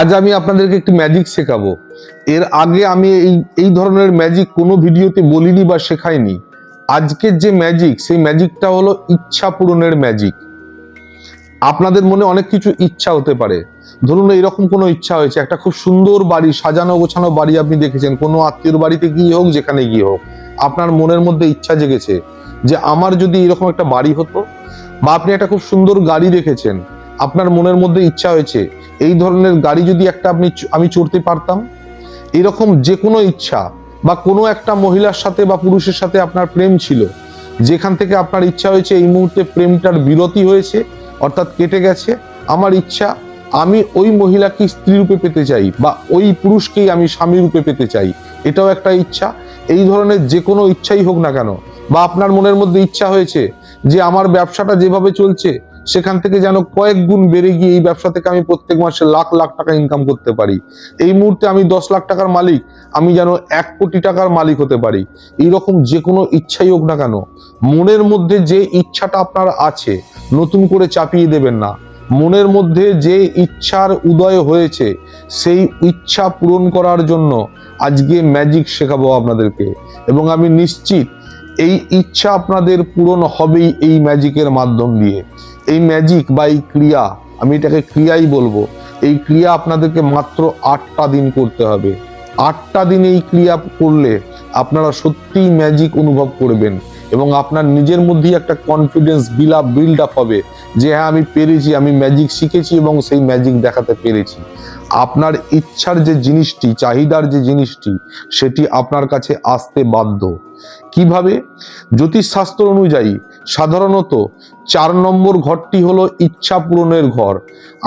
আজ আমি আপনাদেরকে একটি ম্যাজিক শেখাবো। এর আগে আমি এই এই ধরনের ম্যাজিক কোনো ভিডিওতে বলিনি বা শেখাইনি। আজকের যে ম্যাজিক সেই ম্যাজিকটা হলো ইচ্ছা পূরণের ম্যাজিক আপনাদের মনে অনেক কিছু ইচ্ছা হতে পারে। ধরুন এইরকম কোনো ইচ্ছা হয়েছে, একটা খুব সুন্দর বাড়ি, সাজানো গোছানো বাড়ি আপনি দেখেছেন, কোনো আত্মীয়র বাড়িতে গিয়ে হোক, যেখানে গিয়ে হোক। আপনার মনের মধ্যে ইচ্ছা জেগেছে যে আমার যদি এরকম একটা বাড়ি হতো বা আপনি একটা খুব সুন্দর গাড়ি দেখেছেন আপনার মনের মধ্যে ইচ্ছা হয়েছে, এই ধরনের গাড়ি যদি একটা আপনি আমি চড়তে পারতাম, এরকম যে কোনো ইচ্ছা বা কোনো একটা মহিলার সাথে বা পুরুষের সাথে আপনার প্রেম ছিল, যেখান থেকে আপনার ইচ্ছা হয়েছে এই মুহূর্তে প্রেমটার বিরতি হয়েছে, অর্থাৎ কেটে গেছে, আমার ইচ্ছা আমি ওই মহিলাকে স্ত্রী রূপে পেতে চাই বা ওই পুরুষকেই আমি স্বামী রূপে পেতে চাই, এটাও একটা ইচ্ছা। এই ধরনের যে কোনো ইচ্ছাই হোক না কেন, বা আপনার মনের মধ্যে ইচ্ছা হয়েছে যে আমার ব্যবসাটা যেভাবে চলছে সেখান থেকে যেন কয়েক গুণ বেড়ে গিয়ে এই ব্যবসা থেকে আমি প্রত্যেক মাসে লাখ লাখ টাকা ইনকাম করতে পারি। এই মুহূর্তে আমি দশ লাখ টাকার মালিক, আমি যেন এক কোটি টাকার মালিক হতে পারি। এইরকম যে কোনো ইচ্ছাই হোক না কেন, মনের মধ্যে যে ইচ্ছাটা আপনার আছে, নতুন করে চাপিয়ে দেবেন না। মনের মধ্যে যে ইচ্ছার উদয় হয়েছে, সেই ইচ্ছা পূরণ করার জন্য আজকে ম্যাজিক শেখাবো আপনাদেরকে। এবং আমি নিশ্চিত, এই ইচ্ছা আপনাদের পূরণ হবেই এই ম্যাজিকের মাধ্যম দিয়ে। এই ম্যাজিক বা এই ক্রিয়া, আমি এটাকে ক্রিয়াই বলব, এই ক্রিয়া আপনাদেরকে মাত্র আটটা দিন করতে হবে। আটটা দিন এই ক্রিয়া করলে আপনারা সত্যিই ম্যাজিক অনুভব করবেন এবং আপনার নিজের মধ্যেই একটা confidence build up build up হবে যে হ্যাঁ আমি পেরেছি, আমি ম্যাজিক শিখেছি এবং সেই ম্যাজিক দেখাতে পেরেছি। আপনার ইচ্ছার যে জিনিসটি, চাহিদার যে জিনিসটি, সেটি আপনার কাছে আসতে বাধ্য। কীভাবে? জ্যোতিষশাস্ত্র অনুযায়ী সাধারণত চার নম্বর ঘরটি হলো ইচ্ছা পূরণের ঘর।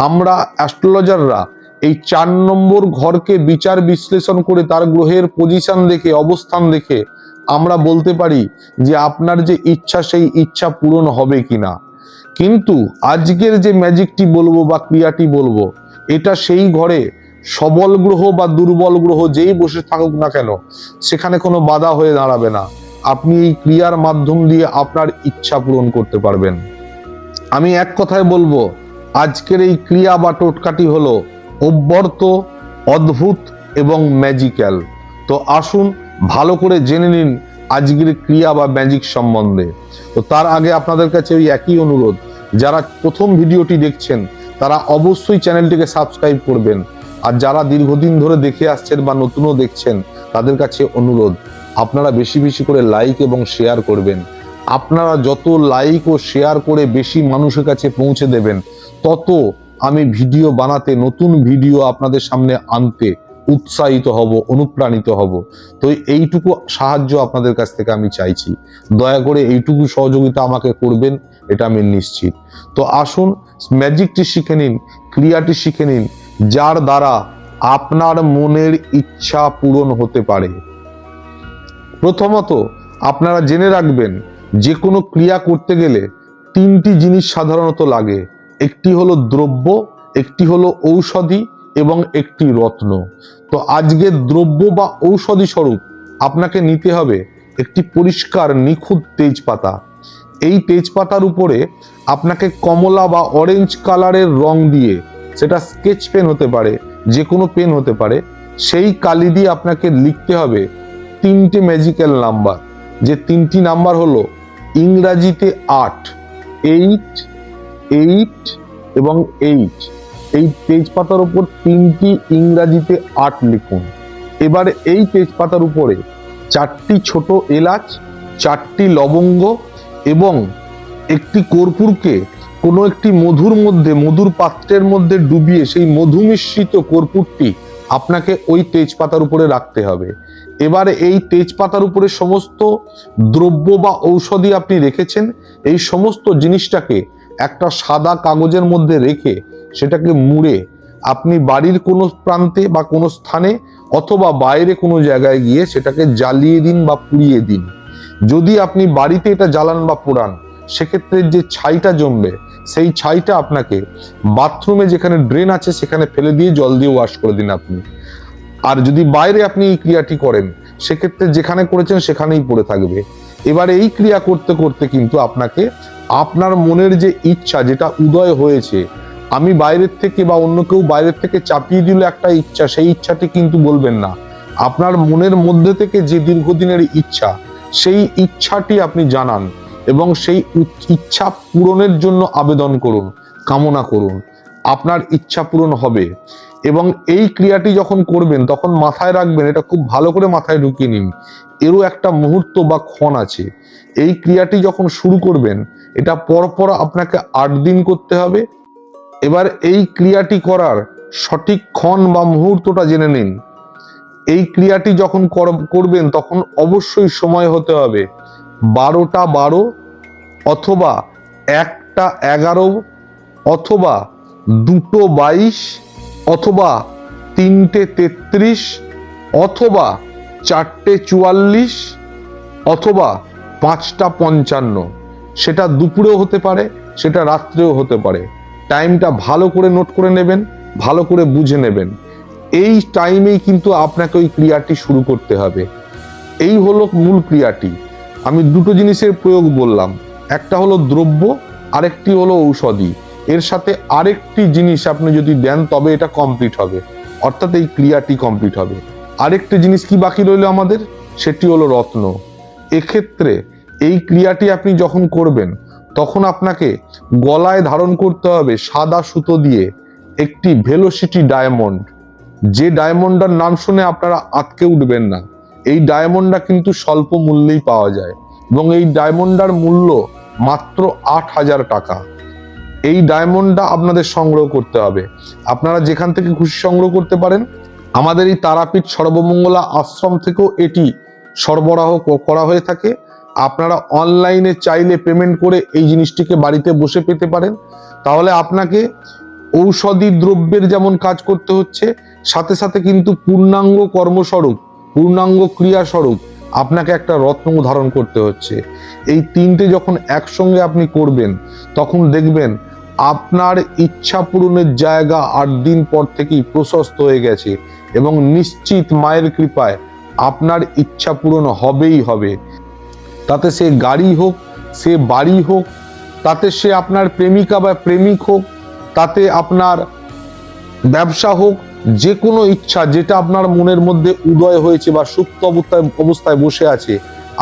আমরা অ্যাস্ট্রোলজাররা এই চার নম্বর ঘরকে বিচার বিশ্লেষণ করে তার গ্রহের পজিশন দেখে, অবস্থান দেখে আমরা বলতে পারি যে আপনার যে ইচ্ছা সেই ইচ্ছা পূরণ হবে কিনা। কিন্তু আজকের যে ম্যাজিকটি বলব বা ক্রিয়াটি বলব, এটা সেই ঘরে সবল গ্রহ বা দুর্বল গ্রহ যেই বসে থাকুক না কেন, সেখানে কোনো বাধা হয়ে দাঁড়াবে না। আপনি এই ক্রিয়ার মাধ্যম দিয়ে আপনার ইচ্ছা পূরণ করতে পারবেন। আমি এক কথায় বলব, আজকের এই ক্রিয়া বা টোটকাটি হলো অব্যর্ত অদ্ভুত এবং ম্যাজিক্যাল তো আসুন ভালো করে জেনে নিন আজকের ক্রিয়া বা ম্যাজিক সম্বন্ধে। তো তার আগে আপনাদের কাছে ওই একই অনুরোধ, যারা প্রথম ভিডিওটি দেখছেন, তারা অবশ্যই চ্যানেলটিকে সাবস্ক্রাইব করবেন। আর যারা দীর্ঘদিন ধরে দেখে আসছেন বা নতুনও দেখছেন, তাদের কাছে অনুরোধ আপনারা বেশি বেশি করে লাইক এবং শেয়ার করবেন। আপনারা যত লাইক ও শেয়ার করে বেশি মানুষের কাছে পৌঁছে দেবেন, তত আমি ভিডিও বানাতে, নতুন ভিডিও আপনাদের সামনে আনতে উৎসাহিত হব, অনুপ্রাণিত হব। তো এইটুকু সাহায্য আপনাদের কাছ থেকে আমি চাইছি। দয়া করে এইটুকু সহযোগিতা আমাকে করবেন, এটা আমি নিশ্চিত। তো আসুন ম্যাজিকটি শিখে নিন, ক্রিয়াটি শিখে নিন, যার দ্বারা আপনার মনের ইচ্ছা পূরণ হতে পারে। প্রথমত, আপনারা জেনে রাখবেন যে কোনো ক্রিয়া করতে গেলে তিনটি জিনিস সাধারণত লাগে। একটি হলো দ্রব্য, একটি হলো ঔষধি এবং একটি রত্ন। তো আজকে দ্রব্য বা ঔষধি স্বরূপ আপনাকে নিতে হবে একটি পরিষ্কার, নিখুঁত তেজপাতা। এই তেজপাতার উপরে আপনাকে কমলা বা অরেঞ্জ কালারের রং দিয়ে, সেটা স্কেচ পেন হতে পারে যে কোনো পেন হতে পারে, সেই কালি দিয়ে আপনাকে লিখতে হবে তিনটে ম্যাজিক্যাল নাম্বার যে তিনটি নাম্বার হলো ইংরাজিতে আট এইট এইট এবং এইট এই তেজপাতার উপর তিনটি ইংরাজিতে আট লিখুন। এবার এই তেজপাতার উপরে চারটি ছোট এলাচ, চারটি লবঙ্গ এবং একটি কর্পূরকে কোনো একটি মধুর মধ্যে, মধুর পাত্রের মধ্যে ডুবিয়ে সেই মধু মিশ্রিত কর্পূরটি আপনাকে ওই তেজপাতার উপরে রাখতে হবে। এবারে এই তেজপাতার উপরে সমস্ত দ্রব্য বা ঔষধি আপনি রেখেছেন, এই সমস্ত জিনিসটাকে একটা সাদা কাগজের মধ্যে রেখে সেটাকে মুড়ে আপনি বাড়ির কোনো প্রান্তে বা কোনো স্থানে অথবা বাইরে কোনো জায়গায় গিয়ে সেটাকে জ্বালিয়ে দিন বা পুড়িয়ে দিন। যদি আপনি বাড়িতে এটা জ্বালান বা পোড়ান, সেক্ষেত্রে যে ছাইটা জমবে সেই ছাইটা আপনাকে বাথরুমে যেখানে ড্রেন আছে সেখানে ফেলে দিয়ে জল দিয়ে ওয়াশ করে দিন আপনি। আর যদি বাইরে আপনি এই ক্রিয়াটি করেন, সেক্ষেত্রে যেখানে করেছেন সেখানেই পড়ে থাকবে। এবার এই ক্রিয়া করতে করতে কিন্তু আপনাকে আপনার মনের যে ইচ্ছা, যেটা উদয় হয়েছে, আমি বাইরের থেকে বা অন্য কেউ বাইরের থেকে চাপিয়ে দিল একটা ইচ্ছা, সেই ইচ্ছাটি কিন্তু বলবেন না। আপনার মনের মধ্যে থেকে যে দীর্ঘদিনের ইচ্ছা, সেই ইচ্ছাটি আপনি জানান। এবং সেই ইচ্ছা পূরণের জন্য আবেদন করুন, কামনা করুন। আপনার ইচ্ছা পূরণ হবে এবং এই ক্রিয়াটি যখন করবেন, তখন মাথায় রাখবেন, এটা খুব ভালো করে মাথায় ঢুকিয়ে নিন, এরও একটা মুহূর্ত বা ক্ষণ আছে। এই ক্রিয়াটি যখন শুরু করবেন, এটা পরপর আপনাকে আট দিন করতে হবে। এবার এই ক্রিয়াটি করার সঠিক ক্ষণ বা মুহূর্তটা জেনে নিন। এই ক্রিয়াটি যখন কর- করবেন, তখন অবশ্যই সময় হতে হবে। বারোটা বারো অথবা একটা এগারো অথবা দুটো বাইশ অথবা তিনটে তেত্রিশ অথবা চারটে চুয়াল্লিশ অথবা পাঁচটা পঞ্চান্ন। সেটা দুপুরেও হতে পারে, সেটা রাত্রেও হতে পারে। টাইমটা ভালো করে নোট করে নেবেন, ভালো করে বুঝে নেবেন। এই টাইমেই কিন্তু আপনাকে ওই ক্রিয়াটি শুরু করতে হবে। এই হলো মূল ক্রিয়াটি। আমি দুটো জিনিসের প্রয়োগ বললাম। একটা হলো দ্রব্য, আরেকটি হলো ঔষধি। এর সাথে আরেকটি জিনিস আপনি যদি দেন, তবে এটা কমপ্লিট হবে। অর্থাৎ এই ক্রিয়াটি কমপ্লিট হবে। আরেকটি জিনিস কি বাকি রইল আমাদের? সেটি হলো রত্ন। এক্ষেত্রে এই ক্রিয়াটি আপনি যখন করবেন, তখন আপনাকে গলায় ধারণ করতে হবে সাদা সুতো দিয়ে একটি ভেলোসিটি ডায়মন্ড যে ডায়মন্ডটার নাম শুনে আপনারা আটকে উঠবেন না। এই ডায়মন্ডটা কিন্তু স্বল্প মূল্যেই পাওয়া যায়। এবং এই ডায়মন্ডার মূল্য মাত্র আট হাজার টাকা। এই ডায়মন্ডটা আপনাদের সংগ্রহ করতে হবে। আপনারা যেখান থেকে খুশি সংগ্রহ করতে পারেন, আমাদের এই তারাপীঠ সর্বমঙ্গলা আশ্রম থেকেও এটি সরবরাহ করা হয়ে থাকে। আপনারা অনলাইনে চাইলে পেমেন্ট করে এই জিনিসটিকে বাড়িতে বসে পেতে পারেন। তাহলে আপনাকে ঔষধি দ্রব্যের যেমন কাজ করতে হচ্ছে, সাথে সাথে কিন্তু পূর্ণাঙ্গ কর্মস্বরূপ পূর্ণাঙ্গ ক্রিয়াস্বরূপ আপনাকে একটা রত্ন ধারণ করতে হচ্ছে। এই তিনটে যখন একসঙ্গে আপনি করবেন, তখন দেখবেন আপনার ইচ্ছা পূরণের জায়গা আট দিন পর থেকেই প্রশস্ত হয়ে গেছে এবং নিশ্চিত মায়ের কৃপায় আপনার ইচ্ছা পূরণ হবেই হবে। তাতে সে গাড়ি হোক, সে বাড়ি হোক, তাতে সে আপনার প্রেমিকা বা প্রেমিক হোক, তাতে আপনার ব্যবসা হোক যে কোনো ইচ্ছা, যেটা আপনার মনের মধ্যে উদয় হয়েছে বা সুপ্ত অবস্থায় অবস্থায় বসে আছে,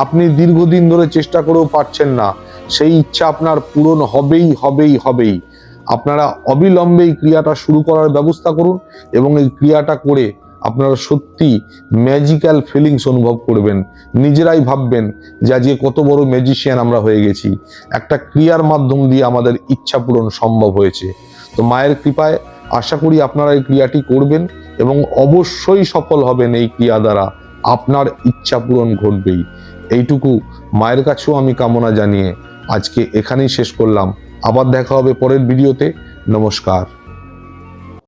আপনি দীর্ঘদিন ধরে চেষ্টা করেও পারছেন না। সেই ইচ্ছা আপনার পূরণ হবেই হবেই হবেই। আপনারা অবিলম্বে এই ক্রিয়াটা শুরু করার ব্যবস্থা করুন এবং এই ক্রিয়াটা করে আপনারা সত্যি ম্যাজিক্যাল ফিলিংস অনুভব করবেন। নিজেরাই ভাববেন যে আজকে কত বড় ম্যাজিশিয়ান আমরা হয়ে গেছি। একটা ক্রিয়ার মাধ্যম দিয়ে আমাদের ইচ্ছা পূরণ সম্ভব হয়েছে। তো মায়ের কৃপায় আশা করি আপনারা এই ক্রিয়াটি করবেন এবং অবশ্যই সফল হবেন এই ক্রিয়া দ্বারা। আপনার ইচ্ছা পূরণ ঘটবেই। এইটুকু মায়ের কাছেও আমি কামনা জানিয়ে আজকে এখানেই শেষ করলাম। আবার দেখা হবে পরের ভিডিওতে। নমস্কার।